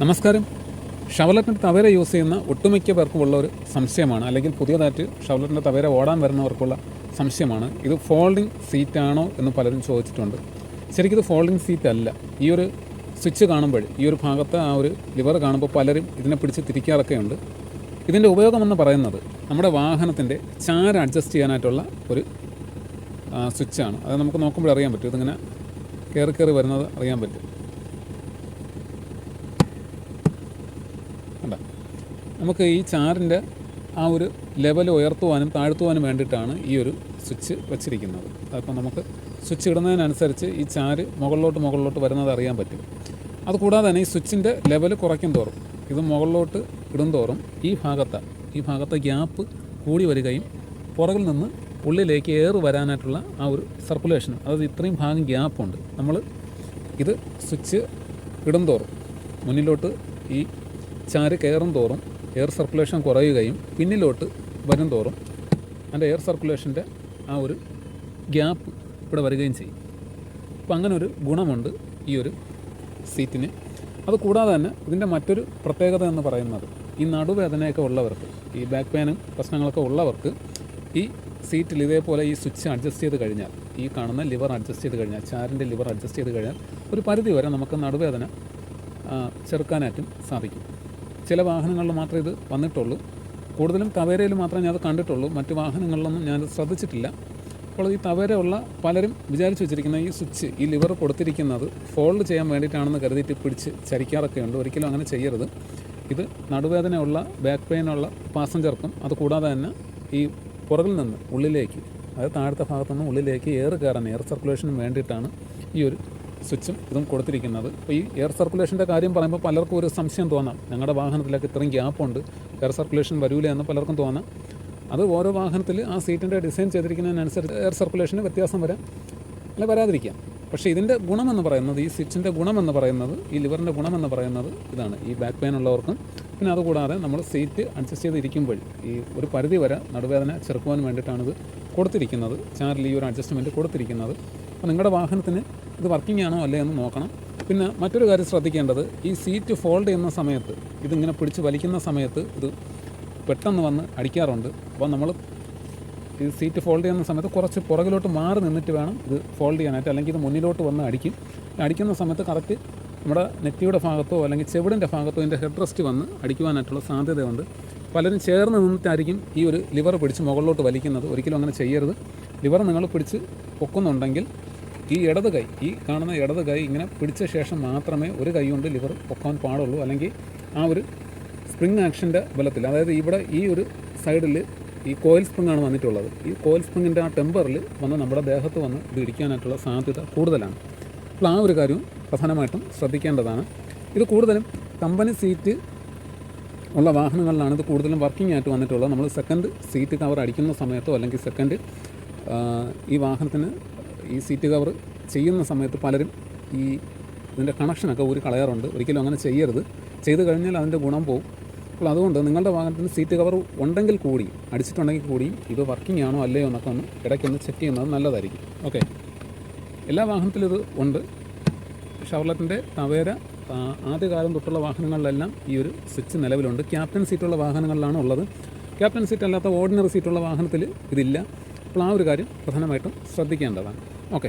നമസ്കാരം. ഷവലറ്റിന്റെ തവേര യൂസ് ചെയ്യുന്ന ഒട്ടുമിക്ക പേർക്കുമുള്ള ഒരു സംശയമാണ് അല്ലെങ്കിൽ പുതിയതായിട്ട് ഷവലറ്റിന്റെ തവേര ഓടാൻ വരുന്നവർക്കുള്ള സംശയമാണ്. ഇത് ഫോൾഡിംഗ് സീറ്റാണോ എന്ന് പലരും ചോദിച്ചിട്ടുണ്ട്. ശരിക്കും ഇത് ഫോൾഡിംഗ് സീറ്റ് അല്ല. ഈ ഒരു സ്വിച്ച് കാണുമ്പോൾ ഈ ഒരു ഭാഗത്ത് ആ ഒരു ലിവർ കാണുമ്പോൾ പലരും ഇതിനെ പിടിച്ച് തിരിക്കാറൊക്കെയുണ്ട്. ഇതിന്റെ ഉപയോഗമെന്ന് പറയുന്നത് നമ്മുടെ വാഹനത്തിന്റെ ചാര അഡ്ജസ്റ്റ് ചെയ്യാനായിട്ടുള്ള ഒരു സ്വിച്ചാണ്. അത് നമുക്ക് നോക്കുമ്പോൾ അറിയാൻ പറ്റും. ഇതിങ്ങനെ കയറി കയറി വരുന്നത് അറിയാൻ പറ്റും. കണ്ട നമുക്ക് ഈ ചാറിന്റെ ആ ഒരു ലെവൽ ഉയർത്തുവാനും താഴ്ത്തുവാനും വേണ്ടിയിട്ടാണ് ഈ ഒരു സ്വിച്ച് വെച്ചിരിക്കുന്നത്. അപ്പം നമുക്ക് സ്വിച്ച് ഇടുന്നതിനനുസരിച്ച് ഈ ചാര് മുകളിലോട്ട് മുകളിലോട്ട് വരുന്നത് അറിയാൻ പറ്റും. അതുകൂടാതെ തന്നെ ഈ സ്വിച്ചിന്റെ ലെവൽ കുറയ്ക്കും തോറും ഇത് മുകളിലോട്ട് ഇടും തോറും ഈ ഭാഗത്ത് ഈ ഭാഗത്തെ ഗ്യാപ്പ് കൂടി വരികയും പുറകിൽ നിന്ന് ഉള്ളിലേക്ക് ഏറ് വരാനായിട്ടുള്ള ആ ഒരു സർക്കുലേഷൻ അതായത് ഇത്രയും ഭാഗം ഗ്യാപ്പുണ്ട് നമ്മൾ ഇത് സ്വിച്ച് ഇടും തോറും മുന്നിലോട്ട് ഈ ചാര് കയറും തോറും എയർ സർക്കുലേഷൻ കുറയുകയും പിന്നിലോട്ട് വരും തോറും അതിന്റെ എയർ സർക്കുലേഷന്റെ ആ ഒരു ഗ്യാപ്പ് ഇവിടെ വരികയും ചെയ്യും. അപ്പോൾ അങ്ങനെ ഒരു ഗുണമുണ്ട് ഈ ഒരു സീറ്റിന് അത് കൂടാതെ തന്നെ ഇതിന്റെ മറ്റൊരു പ്രത്യേകത എന്ന് പറയുന്നത് ഈ നടുവേദനയൊക്കെ ഉള്ളവർക്ക് ഈ ബാക്ക് പെയിനും പ്രശ്നങ്ങളൊക്കെ ഉള്ളവർക്ക് ഈ സീറ്റിൽ ഇതേപോലെ ഈ സ്വിച്ച് അഡ്ജസ്റ്റ് ചെയ്ത് കഴിഞ്ഞാൽ ഈ കാണുന്ന ലിവർ അഡ്ജസ്റ്റ് ചെയ്ത് കഴിഞ്ഞാൽ ചാരിന്റെ ലിവർ അഡ്ജസ്റ്റ് ചെയ്ത് കഴിഞ്ഞാൽ ഒരു പരിധി വരെ നമുക്ക് നടുവേദന ചെറുക്കാനായിട്ടും സാധിക്കും. ചില വാഹനങ്ങളിൽ മാത്രമേ ഇത് വന്നിട്ടുള്ളൂ. കൂടുതലും തവേരയിൽ മാത്രമേ ഞാൻ അത് കണ്ടിട്ടുള്ളൂ. മറ്റ് വാഹനങ്ങളിലൊന്നും ഞാനത് ശ്രദ്ധിച്ചിട്ടില്ല. അപ്പോൾ ഈ തവേര ഉള്ള പലരും വിചാരിച്ചു വെച്ചിരിക്കുന്ന ഈ സ്വിച്ച് ഈ ലിവർ കൊടുത്തിരിക്കുന്നത് ഫോൾഡ് ചെയ്യാൻ വേണ്ടിയിട്ടാണെന്ന് കരുതിയിട്ട് പിടിച്ച് ചരിക്കാറൊക്കെ ഉണ്ട് ഒരിക്കലും അങ്ങനെ ചെയ്യരുത്. ഇത് നടുവേദനയുള്ള ബാക്ക് പെയിനുള്ള പാസഞ്ചർക്കും അത് കൂടാതെ തന്നെ ഈ പുറകിൽ നിന്ന് ഉള്ളിലേക്ക് അതായത് താഴത്തെ ഭാഗത്തു നിന്ന് ഉള്ളിലേക്ക് എയർ കയറാൻ എയർ സർക്കുലേഷനും വേണ്ടിയിട്ടാണ് ഈ ഒരു സ്വിച്ചും ഇതും കൊടുത്തിരിക്കുന്നത്. അപ്പോൾ ഈ എയർ സർക്കുലേഷന്റെ കാര്യം പറയുമ്പോൾ പലർക്കും ഒരു സംശയം തോന്നാം. ഞങ്ങളുടെ വാഹനത്തിലൊക്കെ ഇത്രയും ഗ്യാപ്പുണ്ട് എയർ സർക്കുലേഷൻ വരൂല എന്ന് പലർക്കും തോന്നാം. അത് ഓരോ വാഹനത്തിൽ ആ സീറ്റിന്റെ ഡിസൈൻ ചെയ്തിരിക്കുന്നതിനനുസരിച്ച് എയർ സർക്കുലേഷന് വ്യത്യാസം വരാം. അല്ല വരാതിരിക്കാം. പക്ഷേ ഇതിന്റെ ഗുണമെന്ന് പറയുന്നത് ഈ സ്വിച്ചിന്റെ ഗുണമെന്ന് പറയുന്നത് ഈ ലിവറിന്റെ ഗുണമെന്ന് പറയുന്നത് ഇതാണ്. ഈ ബാക്ക് പെയിൻ ഉള്ളവർക്കും. പിന്നെ അതുകൂടാതെ നമ്മൾ സീറ്റ് അഡ്ജസ്റ്റ് ചെയ്തിരിക്കുമ്പോൾ ഈ ഒരു പരിധി വരെ നടുവേദന ചെറുക്കുവാൻ വേണ്ടിയിട്ടാണ് ഇത് കൊടുത്തിരിക്കുന്നത്. ചാറിൽ ഈ ഒരു അഡ്ജസ്റ്റ്മെന്റ് കൊടുത്തിരിക്കുന്നത്. അപ്പോൾ നിങ്ങളുടെ വാഹനത്തിന് ഇത് വർക്കിംഗ് ആണോ അല്ലേ എന്ന് നോക്കണം. പിന്നെ മറ്റൊരു കാര്യം ശ്രദ്ധിക്കേണ്ടത് ഈ സീറ്റ് ഫോൾഡ് ചെയ്യുന്ന സമയത്ത് ഇതിങ്ങനെ പിടിച്ച് വലിക്കുന്ന സമയത്ത് ഇത് പെട്ടെന്ന് വന്ന് അടിക്കാറുണ്ട്. അപ്പോൾ നമ്മൾ ഈ സീറ്റ് ഫോൾഡ് ചെയ്യുന്ന സമയത്ത് കുറച്ച് പുറകിലോട്ട് മാറി നിന്നിട്ട് വേണം ഇത് ഫോൾഡ് ചെയ്യാനായിട്ട്. അല്ലെങ്കിൽ ഇത് മുന്നിലോട്ട് വന്ന് അടിക്കും. അടിക്കുന്ന സമയത്ത് കറക്റ്റ് നമ്മുടെ നെറ്റിയുടെ ഭാഗത്തോ അല്ലെങ്കിൽ ചെവിടിന്റെ ഭാഗത്തോ ഇതിന്റെ ഹെഡ് റെസ്റ്റ് വന്ന് അടിക്കുവാനായിട്ടുള്ള സാധ്യതയുണ്ട്. പലരും ചേർന്ന് നിന്നിട്ടായിരിക്കും ഈ ഒരു ലിവർ പിടിച്ച് മുകളിലോട്ട് വലിക്കുന്നത്. ഒരിക്കലും അങ്ങനെ ചെയ്യരുത്. ലിവർ നിങ്ങൾ പിടിച്ച് പൊക്കുന്നുണ്ടെങ്കിൽ ഈ ഇടത് കൈ ഈ കാണുന്ന ഇടത് കൈ ഇങ്ങനെ പിടിച്ച ശേഷം മാത്രമേ ഒരു കൈ കൊണ്ട് ലിവർ പൊക്കാൻ പാടുള്ളൂ. അല്ലെങ്കിൽ ആ ഒരു സ്പ്രിങ് ആക്ഷന്റെ ബലത്തിൽ അതായത് ഇവിടെ ഈ ഒരു സൈഡിൽ ഈ കോയിൽ സ്പ്രിങ് ആണ് വന്നിട്ടുള്ളത്. ഈ കോയിൽ സ്പ്രിങ്ങിന്റെ ആ ടെമ്പറിൽ വന്ന് നമ്മുടെ ദേഹത്ത് വന്ന് ഇത് ഇടിക്കാനായിട്ടുള്ള സാധ്യത കൂടുതലാണ്. അപ്പോൾ ആ ഒരു കാര്യവും പ്രധാനമായിട്ടും ശ്രദ്ധിക്കേണ്ടതാണ്. ഇത് കൂടുതലും കമ്പനി സീറ്റ് ഉള്ള വാഹനങ്ങളിലാണ് ഇത് കൂടുതലും വർക്കിംഗ് ആയിട്ട് വന്നിട്ടുള്ളത്. നമ്മൾ സെക്കൻഡ് സീറ്റ് കവർ അടിക്കുന്ന സമയത്തോ അല്ലെങ്കിൽ സെക്കൻഡ് ഈ വാഹനത്തിന് ഈ സീറ്റ് കവർ ചെയ്യുന്ന സമയത്ത് പലരും ഈ ഇതിന്റെ കണക്ഷനൊക്കെ ഊരി കളയാറുണ്ട്. ഒരിക്കലും അങ്ങനെ ചെയ്യരുത്. ചെയ്ത് കഴിഞ്ഞാൽ അതിന്റെ ഗുണം പോകും അപ്പോൾ അതുകൊണ്ട് നിങ്ങളുടെ വാഹനത്തിന് സീറ്റ് കവർ ഉണ്ടെങ്കിൽ കൂടി അടിച്ചിട്ടുണ്ടെങ്കിൽ കൂടി ഇത് വർക്കിംഗ് ആണോ അല്ലയോ എന്നൊക്കെ ഒന്ന് ഇടയ്ക്കൊന്ന് ചെക്ക് ചെയ്യുന്നത് നല്ലതായിരിക്കും. ഓക്കെ എല്ലാ വാഹനത്തിലും ഇത് ഉണ്ട്. ഷവർലറ്റിന്റെ തവേര ആദ്യകാലം തൊട്ടുള്ള വാഹനങ്ങളിലെല്ലാം ഈ ഒരു സ്വിച്ച് നിലവിലുണ്ട്. ക്യാപ്റ്റൻ സീറ്റുള്ള വാഹനങ്ങളിലാണ് ഉള്ളത്. ക്യാപ്റ്റൻ സീറ്റ് അല്ലാത്ത ഓർഡിനറി സീറ്റുള്ള വാഹനത്തിൽ ഇതില്ല. അപ്പോൾ ആ ഒരു കാര്യം പ്രധാനമായിട്ടും ശ്രദ്ധിക്കേണ്ടതാണ്. ഓക്കെ.